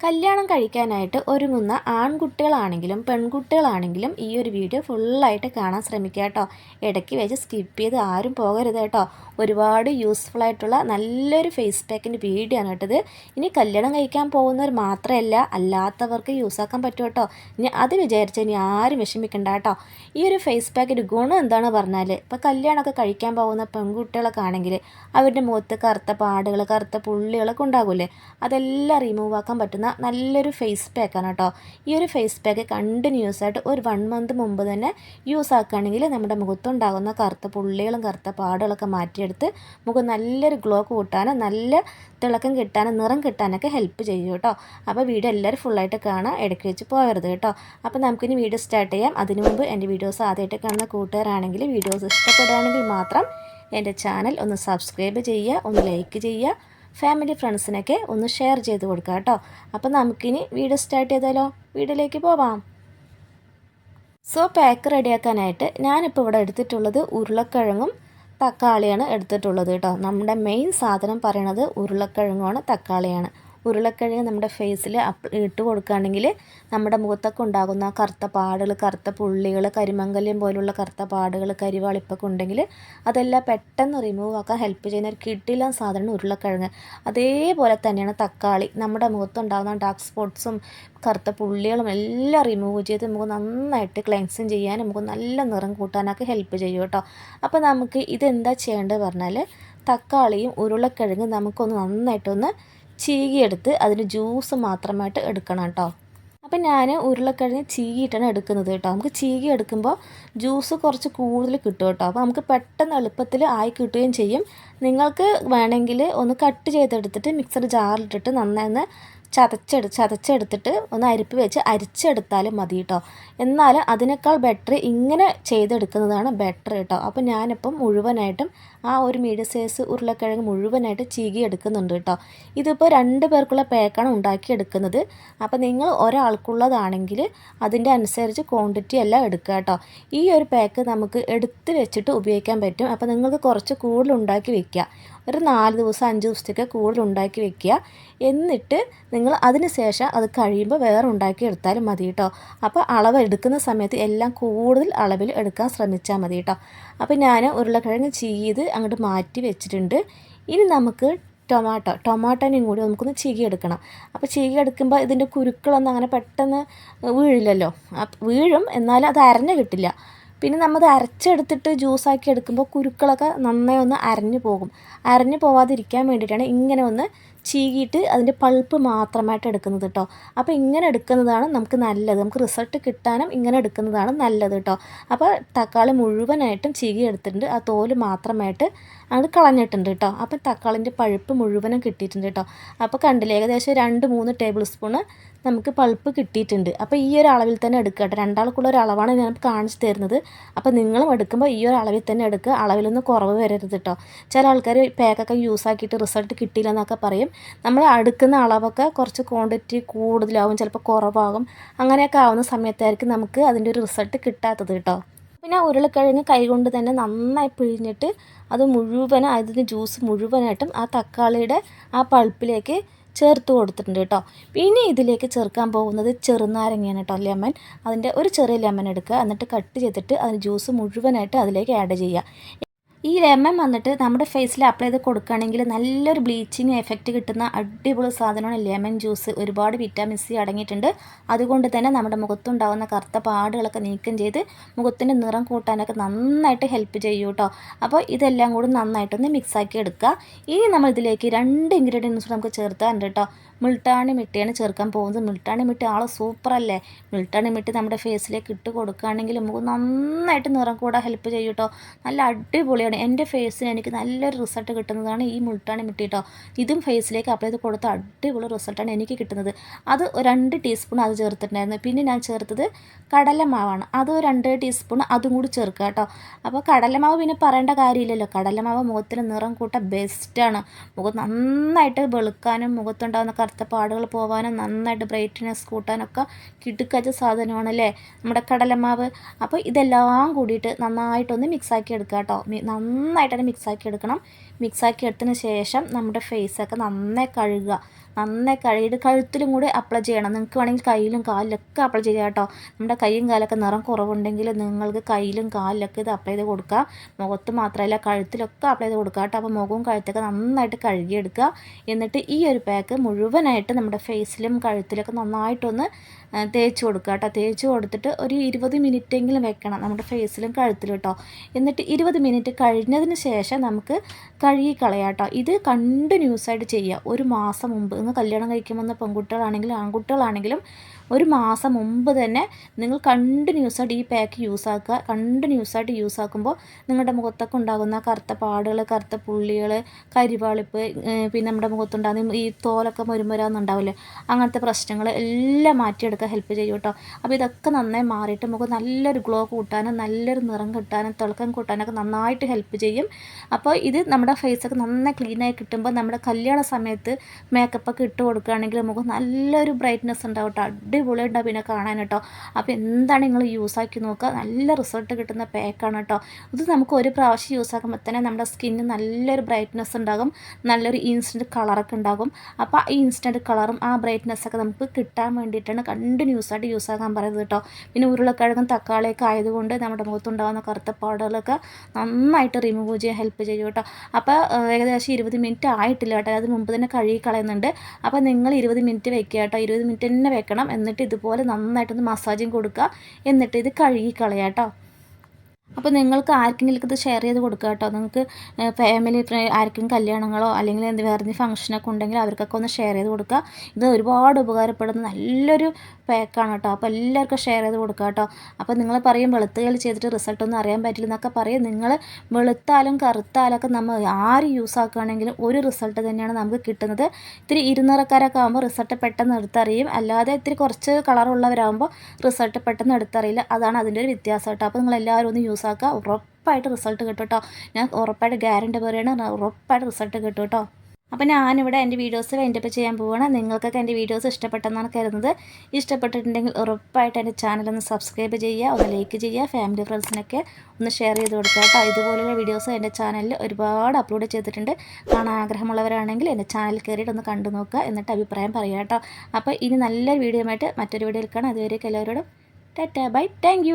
കല്യാണം കഴിക്കാനായിട്ട് ഒരുങ്ങുന്ന ആൺകുട്ടികളാണെങ്കിലും പെൺകുട്ടികളാണെങ്കിലും ഈ ഒരു വീഡിയോ ഫുള്ളായിട്ട് കാണാൻ ശ്രമിക്കുക കേട്ടോ. ഇടയ്ക്ക് വെച്ച് സ്കിപ്പ് ചെയ്ത് ആരും പോകരുത് കേട്ടോ. ഒരുപാട് യൂസ്ഫുൾ ആയിട്ടുള്ള നല്ലൊരു ഫേസ് പാക്കിന്റെ വീഡിയോ ആണ് കേട്ടത്. ഇനി കല്യാണം കഴിക്കാൻ പോകുന്നവർ മാത്രമല്ല അല്ലാത്തവർക്ക് യൂസ് ആക്കാൻ പറ്റും കേട്ടോ. ഇനി അത് വിചാരിച്ച് ഇനി ആരും വിഷമിക്കണ്ട കേട്ടോ. ഈ ഒരു ഫേസ് പാക്കിന്റെ ഗുണം എന്താണ് പറഞ്ഞാൽ ഇപ്പോൾ കല്യാണമൊക്കെ കഴിക്കാൻ പോകുന്ന പെൺകുട്ടികളൊക്കെ ആണെങ്കിൽ അവരുടെ മുഖത്ത് കറുത്ത പാടുകൾ കറുത്ത പുള്ളികളൊക്കെ ഉണ്ടാകില്ലേ അതെല്ലാം റിമൂവ് ആക്കാൻ പറ്റുന്ന നല്ലൊരു ഫേസ് പാക്കാണ് കേട്ടോ ഈ ഒരു ഫേസ് പാക്ക് കണ്ടിന്യൂസ് ആയിട്ട് ഒരു വൺ മന്ത് മുമ്പ് തന്നെ യൂസ് ആക്കുകയാണെങ്കിൽ നമ്മുടെ മുഖത്തുണ്ടാകുന്ന കറുത്ത പുള്ളികളും കറുത്ത പാടുകളൊക്കെ മാറ്റിയെടുത്ത് മുഖം നല്ലൊരു ഗ്ലോ കൂട്ടാനും നല്ല തിളക്കം കിട്ടാനും നിറം കിട്ടാനൊക്കെ ഹെൽപ്പ് ചെയ്യും കേട്ടോ അപ്പോൾ വീഡിയോ എല്ലാവരും ഫുള്ളായിട്ട് കാണാം ഇടയ്ക്ക് വെച്ച് പോകരുത് കേട്ടോ അപ്പോൾ നമുക്കിനി വീഡിയോ സ്റ്റാർട്ട് ചെയ്യാം. അതിനു മുമ്പ് എന്റെ വീഡിയോസ് ആദ്യമായിട്ട് കാണുന്ന കൂട്ടുകാരാണെങ്കിൽ വീഡിയോസ് ഇഷ്ടപ്പെടുകയാണെങ്കിൽ മാത്രം എന്റെ ചാനൽ ഒന്ന് സബ്സ്ക്രൈബ് ചെയ്യുക ഒന്ന് ലൈക്ക് ചെയ്യുക. ഫാമിലി ഫ്രണ്ട്സിനൊക്കെ ഒന്ന് ഷെയർ ചെയ്ത് കൊടുക്കുക കേട്ടോ. അപ്പോൾ നമുക്കിനി വീഡിയോ സ്റ്റാർട്ട് ചെയ്താലോ? വീഡിയോയിലേക്ക് പോവാം. സോ പാക്ക് റെഡിയാക്കാനായിട്ട് ഞാനിപ്പോൾ ഇവിടെ എടുത്തിട്ടുള്ളത് ഉരുളക്കിഴങ്ങും തക്കാളിയാണ് എടുത്തിട്ടുള്ളത് കേട്ടോ. നമ്മുടെ മെയിൻ സാധനം പറയണത് ഉരുളക്കിഴങ്ങുമാണ് തക്കാളിയാണ്. ഉരുളക്കിഴങ്ങ് നമ്മുടെ ഫേസിൽ ഇട്ട് കൊടുക്കുകയാണെങ്കിൽ നമ്മുടെ മുഖത്തൊക്കെ ഉണ്ടാകുന്ന കറുത്ത പാടുകൾ കറുത്ത പുള്ളികൾ കരിമംഗല്യം പോലുള്ള കറുത്ത പാടുകൾ കരിവാളിപ്പൊക്കെ ഉണ്ടെങ്കിൽ അതെല്ലാം പെട്ടെന്ന് റിമൂവ് ആക്കാൻ ഹെൽപ്പ് ചെയ്യുന്ന ഒരു കിട്ടില്ല സാധനം ഉരുളക്കിഴങ്ങ്. അതേപോലെ തന്നെയാണ് തക്കാളി. നമ്മുടെ മുഖത്തുണ്ടാകുന്ന ഡാർക്ക് സ്പോട്ട്സും കറുത്ത പുള്ളികളും എല്ലാം റിമൂവ് ചെയ്ത് നമുക്ക് നന്നായിട്ട് ക്ലെൻസിങ് ചെയ്യാനും നമുക്ക് നല്ല നിറം കൂട്ടാനൊക്കെ ഹെൽപ്പ് ചെയ്യും കേട്ടോ. അപ്പോൾ നമുക്ക് ഇതെന്താ ചെയ്യേണ്ടത് പറഞ്ഞാൽ തക്കാളിയും ഉരുളക്കിഴങ്ങ് നമുക്കൊന്ന് നന്നായിട്ടൊന്ന് ചീകിയെടുത്ത് അതിന് ജ്യൂസ് മാത്രമായിട്ട് എടുക്കണം കേട്ടോ അപ്പം ഞാൻ ഉരുളക്കിഴങ്ങ് ചീകിയിട്ടാണ് എടുക്കുന്നത് കേട്ടോ. നമുക്ക് ചീകി എടുക്കുമ്പോൾ ജ്യൂസ് കുറച്ച് കൂടുതൽ കിട്ടും കേട്ടോ. അപ്പോൾ നമുക്ക് പെട്ടെന്ന് എളുപ്പത്തിൽ ആയി കിട്ടുകയും ചെയ്യും. നിങ്ങൾക്ക് വേണമെങ്കിൽ ഒന്ന് കട്ട് ചെയ്തെടുത്തിട്ട് മിക്സർ ജാറിലിട്ടിട്ട് നന്നായി ഒന്ന് ചതച്ചെടു ചതച്ചെടുത്തിട്ട് ഒന്ന് അരിപ്പ് വെച്ച് അരിച്ചെടുത്താലും മതി കേട്ടോ എന്നാൽ അതിനേക്കാൾ ബെറ്റർ ഇങ്ങനെ ചെയ്തെടുക്കുന്നതാണ് ബെറ്റർ കേട്ടോ അപ്പോൾ ഞാനിപ്പം മുഴുവനായിട്ടും ആ ഒരു മീഡിയം സൈസ് ഉരുളക്കിഴങ്ങ് മുഴുവനായിട്ട് ചീകി എടുക്കുന്നുണ്ട് കേട്ടോ ഇതിപ്പോൾ രണ്ട് പേർക്കുള്ള പാക്കാണ് ഉണ്ടാക്കിയെടുക്കുന്നത്. അപ്പോൾ നിങ്ങൾ ഒരാൾക്കുള്ളതാണെങ്കിൽ അതിന്റെ അനുസരിച്ച് ക്വാണ്ടിറ്റി എല്ലാം എടുക്കുക കേട്ടോ ഈ ഒരു പാക്ക് നമുക്ക് എടുത്ത് വെച്ചിട്ട് ഉപയോഗിക്കാൻ പറ്റും. അപ്പോൾ നിങ്ങൾക്ക് കുറച്ച് കൂടുതൽ ഉണ്ടാക്കി വെക്കുക. ഒരു നാല് ദിവസം അഞ്ച് ദിവസത്തേക്ക് കൂടുതൽ ഉണ്ടാക്കി വെക്കുക. എന്നിട്ട് നിങ്ങൾ അതിന് ശേഷം അത് കഴിയുമ്പോൾ വേറെ ഉണ്ടാക്കി എടുത്താലും മതി കേട്ടോ. അപ്പോൾ അളവ് എടുക്കുന്ന സമയത്ത് എല്ലാം കൂടുതൽ അളവിൽ എടുക്കാൻ ശ്രമിച്ചാൽ മതി കേട്ടോ. അപ്പോൾ ഞാൻ ഉരുളക്കിഴങ്ങ് ചെയ്ത് അങ്ങോട്ട് മാറ്റി വെച്ചിട്ടുണ്ട്. ഇനി നമുക്ക് ടൊമാറ്റോ ടൊമാറ്റോനെയും കൂടി നമുക്കൊന്ന് ചീകിയെടുക്കണം അപ്പോൾ ചീകിയെടുക്കുമ്പോൾ ഇതിന്റെ കുരുക്കളൊന്നും അങ്ങനെ പെട്ടെന്ന് വീഴില്ലല്ലോ. വീഴും എന്നാലും അത് അരഞ്ഞ് കിട്ടില്ല. പിന്നെ നമ്മൾ അരച്ചെടുത്തിട്ട് ജ്യൂസാക്കി എടുക്കുമ്പോൾ കുരുക്കളൊക്കെ നന്നായി ഒന്ന് അരഞ്ഞു പോകും. അരഞ്ഞു പോവാതിരിക്കാൻ വേണ്ടിയിട്ടാണ് ഇങ്ങനെ ഒന്ന് ചീകിയിട്ട് അതിന്റെ പൾപ്പ് മാത്രമായിട്ട് എടുക്കുന്നത് കേട്ടോ. അപ്പോൾ ഇങ്ങനെ എടുക്കുന്നതാണ് നമുക്ക് നല്ലത്. നമുക്ക് റിസൾട്ട് കിട്ടാനും ഇങ്ങനെ എടുക്കുന്നതാണ് നല്ലത് കേട്ടോ. അപ്പോൾ തക്കാളി മുഴുവനായിട്ടും ചീകി എടുത്തിട്ടുണ്ട്. ആ തോൽ മാത്രമായിട്ട് അത് കളഞ്ഞിട്ടുണ്ട് കേട്ടോ. അപ്പോൾ തക്കാളിന്റെ പഴുപ്പ് മുഴുവനും കിട്ടിയിട്ടുണ്ട് കേട്ടോ. അപ്പോൾ കണ്ടില്ലേ ഏകദേശം രണ്ട് മൂന്ന് ടേബിൾ സ്പൂണ് നമുക്ക് പൾപ്പ് കിട്ടിയിട്ടുണ്ട്. അപ്പോൾ ഈ ഒരു അളവിൽ തന്നെ എടുക്കുക കേട്ടോ. രണ്ടാൾക്കുള്ള ഒരു അളവാണ് ഞാൻ കാണിച്ചു തരുന്നത്. അപ്പോൾ നിങ്ങളും എടുക്കുമ്പോൾ ഈ ഒരു അളവിൽ തന്നെ എടുക്കുക. അളവിലൊന്നും കുറവ് വരരുത് കേട്ടോ. ചില ആൾക്കാർ പാക്കൊക്കെ യൂസ് ആക്കിയിട്ട് റിസൾട്ട് കിട്ടിയില്ല എന്നൊക്കെ പറയും. നമ്മൾ അടുക്കുന്ന അളവൊക്കെ കുറച്ച് ക്വാണ്ടിറ്റി കൂടുതലാവും ചിലപ്പോൾ കുറവാകും. അങ്ങനെയൊക്കെ ആവുന്ന സമയത്തായിരിക്കും നമുക്ക് അതിന്റെ ഒരു റിസൾട്ട് കിട്ടാത്തത് കേട്ടോ. പിന്നെ ഉരുളക്കിഴങ്ങ് കൈകൊണ്ട് തന്നെ നന്നായി പിഴിഞ്ഞിട്ട് അത് മുഴുവൻ അതിന്റെ ജ്യൂസ് മുഴുവനായിട്ടും ആ തക്കാളിയുടെ ആ പൾപ്പിലേക്ക് ചേർത്ത് കൊടുത്തിട്ടുണ്ട് കേട്ടോ. പിന്നെ ഇതിലേക്ക് ചേർക്കാൻ പോകുന്നത് ചെറുനാരങ്ങയാണ് കേട്ടോ ലെമൺ അതിന്റെ ഒരു ചെറിയ ലെമൺ എടുക്കുക. എന്നിട്ട് കട്ട് ചെയ്തിട്ട് അതിന് ജ്യൂസ് മുഴുവനായിട്ട് അതിലേക്ക് ആഡ് ചെയ്യുക. ഈ ലെമൺ വന്നിട്ട് നമ്മുടെ ഫേസിൽ അപ്ലൈ ചെയ്ത് കൊടുക്കുകയാണെങ്കിൽ നല്ലൊരു ബ്ലീച്ചിങ് എഫക്റ്റ് കിട്ടുന്ന അടിപൊളി സാധനമാണ് ലെമൺ ജ്യൂസ് ഒരുപാട് വിറ്റാമിൻ സി അടങ്ങിയിട്ടുണ്ട്. അതുകൊണ്ട് തന്നെ നമ്മുടെ മുഖത്തുണ്ടാകുന്ന കറുത്ത പാടുകളൊക്കെ നീക്കം ചെയ്ത് മുഖത്തിന്റെ നിറം കൂട്ടാനൊക്കെ നന്നായിട്ട് ഹെൽപ്പ് ചെയ്യും കേട്ടോ. അപ്പോൾ ഇതെല്ലാം കൂടി നന്നായിട്ടൊന്ന് മിക്സാക്കി എടുക്കുക. ഇനി നമ്മൾ ഇതിലേക്ക് രണ്ട് ഇൻഗ്രീഡിയൻസ് നമുക്ക് ചേർത്താറുണ്ട് കേട്ടോ. മുൾട്ടാണി മിട്ടിയാണ് ചേർക്കാൻ പോകുന്നത്. മുൾട്ടാണി മിട്ടി ആൾ സൂപ്പറല്ലേ മുൾട്ടാണി മിട്ടി നമ്മുടെ ഫേസിലേക്ക് ഇട്ട് കൊടുക്കുകയാണെങ്കിൽ നമുക്ക് നന്നായിട്ട് നിറം കൂടാൻ ഹെൽപ്പ് ചെയ്യും കേട്ടോ. നല്ല അടിപൊളിയാണ്. എന്റെ ഫേസിന് എനിക്ക് നല്ലൊരു റിസൾട്ട് കിട്ടുന്നതാണ് ഈ മുൾട്ടാണി മിട്ടി കേട്ടോ ഇതും ഫേസിലേക്ക് അപ്ലൈ ചെയ്ത് കൊടുത്ത അടിപൊളി റിസൾട്ടാണ് എനിക്ക് കിട്ടുന്നത്. അത് രണ്ട് ടീസ്പൂൺ അത് ചേർത്തിട്ടുണ്ടായിരുന്നു. പിന്നെ ഞാൻ ചേർത്തത് കടലമാവാണ്. അത് രണ്ട് ടീസ്പൂൺ അതും കൂടി ചേർക്കുക കേട്ടോ അപ്പോൾ കടലമാവ് പിന്നെ പറയേണ്ട കാര്യമില്ലല്ലോ. കടലമാവ് മുഖത്തിന് നിറം കൂട്ട ബെസ്റ്റാണ് മുഖം നന്നായിട്ട് വെളുക്കാനും മുഖത്തുണ്ടാകുന്ന കറുത്ത പാടുകൾ പോകാനും നന്നായിട്ട് ബ്രൈറ്റ്നെസ് കൂട്ടാനൊക്കെ കിടുക്കച്ച സാധനമാണല്ലേ നമ്മുടെ കടലമാവ്. അപ്പോൾ ഇതെല്ലാം കൂടിയിട്ട് നന്നായിട്ടൊന്ന് മിക്സാക്കി എടുക്കുക കേട്ടോ നന്നായിട്ടൊന്ന് മിക്സാക്കി എടുക്കണം. മിക്സാക്കി എടുത്തതിന് ശേഷം നമ്മുടെ ഫേസൊക്കെ നന്നായി കഴുകുക. നന്നായി കഴുകിയിട്ട് കഴുത്തിലും കൂടി അപ്ലൈ ചെയ്യണം. നിങ്ങൾക്ക് വേണമെങ്കിൽ കയ്യിലും കാലിലൊക്കെ അപ്ലൈ ചെയ്യാം കേട്ടോ നമ്മുടെ കൈയും കാലൊക്കെ നിറം കുറവുണ്ടെങ്കിൽ നിങ്ങൾക്ക് കയ്യിലും കാലിലൊക്കെ ഇത് അപ്ലൈ ചെയ്ത് കൊടുക്കുക മുഖത്ത് മാത്രമല്ല കഴുത്തിലൊക്കെ അപ്ലൈ ചെയ്ത് കൊടുക്കുക കേട്ടോ. അപ്പോൾ മുഖവും കഴുത്തൊക്കെ നന്നായിട്ട് കഴുകിയെടുക്കുക. എന്നിട്ട് ഈ ഒരു പാക്ക് മുഴുവനായിട്ട് നമ്മുടെ ഫേസിലും കഴുത്തിലൊക്കെ നന്നായിട്ടൊന്ന് തേച്ച് കൊടുക്കുക കേട്ടോ. തേച്ച് കൊടുത്തിട്ട് ഒരു ഇരുപത് മിനിറ്റെങ്കിലും വെക്കണം നമ്മുടെ ഫേസിലും കഴുത്തിലും കേട്ടോ. എന്നിട്ട് ഇരുപത് മിനിറ്റ് കഴിഞ്ഞതിന് ശേഷം നമുക്ക് കഴുകി കളയാം കേട്ടോ. ഇത് കണ്ടിന്യൂസ് ആയിട്ട് ചെയ്യുക. ഒരു മാസം മുമ്പ് നിങ്ങൾ കല്യാണം കഴിക്കാൻ വന്ന പെൺകുട്ടികളാണെങ്കിലും ആൺകുട്ടികളാണെങ്കിലും ഒരു മാസം മുമ്പ് തന്നെ നിങ്ങൾ കണ്ടിന്യൂസ് ആയിട്ട് ഈ പാക്ക് യൂസ് ആക്കുക. കണ്ടിന്യൂസ് ആയിട്ട് യൂസ് ആക്കുമ്പോൾ നിങ്ങളുടെ മുഖത്തൊക്കെ ഉണ്ടാകുന്ന കറുത്ത പാടുകൾ കറുത്ത പുള്ളികൾ കരിവാളിപ്പ് പിന്നെ നമ്മുടെ മുഖത്തുണ്ടാകുന്ന ഈ തോലൊക്കെ മുരുമുരാന്നുണ്ടാവില്ലേ? അങ്ങനത്തെ പ്രശ്നങ്ങൾ എല്ലാം മാറ്റിയെടുക്കാൻ ഹെൽപ്പ് ചെയ്യും കേട്ടോ. അപ്പോൾ ഇതൊക്കെ നന്നായി മാറിയിട്ട് മുഖം നല്ലൊരു ഗ്ലോ കൂട്ടാനും നല്ലൊരു നിറം കിട്ടാനും തിളക്കം കൂട്ടാനൊക്കെ നന്നായിട്ട് ഹെൽപ്പ് ചെയ്യും. അപ്പോൾ ഇത് നമ്മുടെ ഫേസൊക്കെ നന്നായി ക്ലീനായി കിട്ടുമ്പോൾ നമ്മുടെ കല്യാണ സമയത്ത് മേക്കപ്പൊക്കെ ഇട്ട് കൊടുക്കുകയാണെങ്കിൽ നമുക്ക് നല്ലൊരു ബ്രൈറ്റ്നെസ് ഉണ്ടാവും കേട്ടോ അടിപൊളി ഉണ്ടാവും പിന്നെ കാണാൻ കേട്ടോ അപ്പോൾ എന്താണ് നിങ്ങൾ യൂസ് ആക്കി നോക്കുക? നല്ല റിസൾട്ട് കിട്ടുന്ന പാക്കാണ് കേട്ടോ ഇത് നമുക്ക് ഒരു പ്രാവശ്യം യൂസ് ആക്കുമ്പോൾ തന്നെ നമ്മുടെ സ്കിന്നിന് നല്ലൊരു ബ്രൈറ്റ്നെസ് ഉണ്ടാകും. നല്ലൊരു ഇൻസ്റ്റന്റ് കളറൊക്കെ ഉണ്ടാകും. അപ്പോൾ ഈ ഇൻസ്റ്റന്റ് കളറും ആ ബ്രൈറ്റ്നെസ്സൊക്കെ നമുക്ക് കിട്ടാൻ വേണ്ടിയിട്ടാണ് കണ്ടിന്യൂസ് ആയിട്ട് യൂസ് ആക്കാൻ പറയുന്നത് കേട്ടോ പിന്നെ ഉരുളക്കിഴങ്ങും തക്കാളിയൊക്കെ ആയതുകൊണ്ട് നമ്മുടെ മുഖത്തുണ്ടാകുന്ന കറുത്ത പാടുകളൊക്കെ നന്നായിട്ട് റിമൂവ് ചെയ്യാൻ ഹെൽപ്പ് ചെയ്യും കേട്ടോ അപ്പോൾ ഏകദേശം ഇരുപത് മിനിറ്റ് ആയിട്ടില്ല കേട്ടോ അത് മുമ്പ് തന്നെ കഴുകി കളയുന്നുണ്ട്. അപ്പോൾ നിങ്ങൾ ഇരുപത് മിനിറ്റ് വെക്കുക കേട്ടോ. ഇരുപത് മിനിറ്റ് തന്നെ വെക്കണം. എന്നിട്ട് ഇതുപോലെ നന്നായിട്ടൊന്ന് മസാജും കൊടുക്കുക. എന്നിട്ട് ഇത് കഴുകി കളയാം കേട്ടോ അപ്പോൾ നിങ്ങൾക്ക് ആർക്കെങ്കിലും ഇത് ഷെയർ ചെയ്ത് കൊടുക്കുക കേട്ടോ നിങ്ങൾക്ക് ഫാമിലി ആർക്കും കല്യാണങ്ങളോ അല്ലെങ്കിൽ എന്ത് വേറെ ഫംഗ്ഷനൊക്കെ ഉണ്ടെങ്കിൽ അവർക്കൊക്കെ ഒന്ന് ഷെയർ ചെയ്ത് കൊടുക്കുക ഇത് ഒരുപാട് ഉപകാരപ്പെടുന്ന നല്ലൊരു പാക്കാണ് കേട്ടോ അപ്പോൾ എല്ലാവർക്കും ഷെയർ ചെയ്ത് കൊടുക്കുക കേട്ടോ അപ്പോൾ നിങ്ങൾ പറയും വെളുത്തുകൾ ചെയ്തിട്ട് റിസൾട്ട് ഒന്നും അറിയാൻ പറ്റില്ല എന്നൊക്കെ പറയും. നിങ്ങൾ വെളുത്താലും കറുത്താലൊക്കെ നമ്മൾ ആര് യൂസ് ആക്കുകയാണെങ്കിലും ഒരു റിസൾട്ട് തന്നെയാണ് നമുക്ക് കിട്ടുന്നത്. ഇത്തിരി ഇരുന്നൂറക്കാരൊക്കെ ആകുമ്പോൾ റിസൾട്ട് പെട്ടെന്ന് എടുത്തറിയും. അല്ലാതെ ഇത്തിരി കുറച്ച് കളറുള്ളവരാകുമ്പോൾ റിസൾട്ട് പെട്ടെന്ന് എടുത്തറിയില്ല. അതാണ് അതിന്റെ ഒരു വ്യത്യാസം കേട്ടോ അപ്പോൾ നിങ്ങൾ എല്ലാവരും ഒന്ന് യൂസ് ആക്കുക ഉറപ്പായിട്ട് റിസൾട്ട് കിട്ടും കേട്ടോ ഞാൻ ഉറപ്പായിട്ട് ഗ്യാരണ്ടി പറയുകയാണ്. ഉറപ്പായിട്ട് റിസൾട്ട് കിട്ടും കേട്ടോ അപ്പോൾ ഞാനിവിടെ എന്റെ വീഡിയോസ് വൈൻഡപ്പ് ചെയ്യാൻ പോവുകയാണ് നിങ്ങൾക്കൊക്കെ എന്റെ വീഡിയോസ് ഇഷ്ടപ്പെട്ടെന്നാണ് കരുതുന്നത്. ഇഷ്ടപ്പെട്ടിട്ടുണ്ടെങ്കിൽ ഉറപ്പായിട്ട് എന്റെ ചാനൽ ഒന്ന് സബ്സ്ക്രൈബ് ചെയ്യുക ഒന്ന് ലൈക്ക് ചെയ്യുക ഫാമിലി ഫ്രണ്ട്സിനൊക്കെ ഒന്ന് ഷെയർ ചെയ്ത് കൊടുക്കുക കേട്ടോ ഇതുപോലുള്ള വീഡിയോസ് എന്റെ ചാനലിൽ ഒരുപാട് അപ്ലോഡ് ചെയ്തിട്ടുണ്ട്. കാണാൻ ആഗ്രഹമുള്ളവരാണെങ്കിൽ എന്റെ ചാനൽ കയറിയിട്ട് ഒന്ന് കണ്ടു നോക്കുക എന്നിട്ട് അഭിപ്രായം പറയുക കേട്ടോ അപ്പോൾ ഇനി നല്ലൊരു വീഡിയോ ആയിട്ട് മറ്റൊരു വീഡിയോയിൽ കാണാം. അതുവരെയൊക്കെ എല്ലാവരോടും ടാറ്റാ ബൈ. താങ്ക്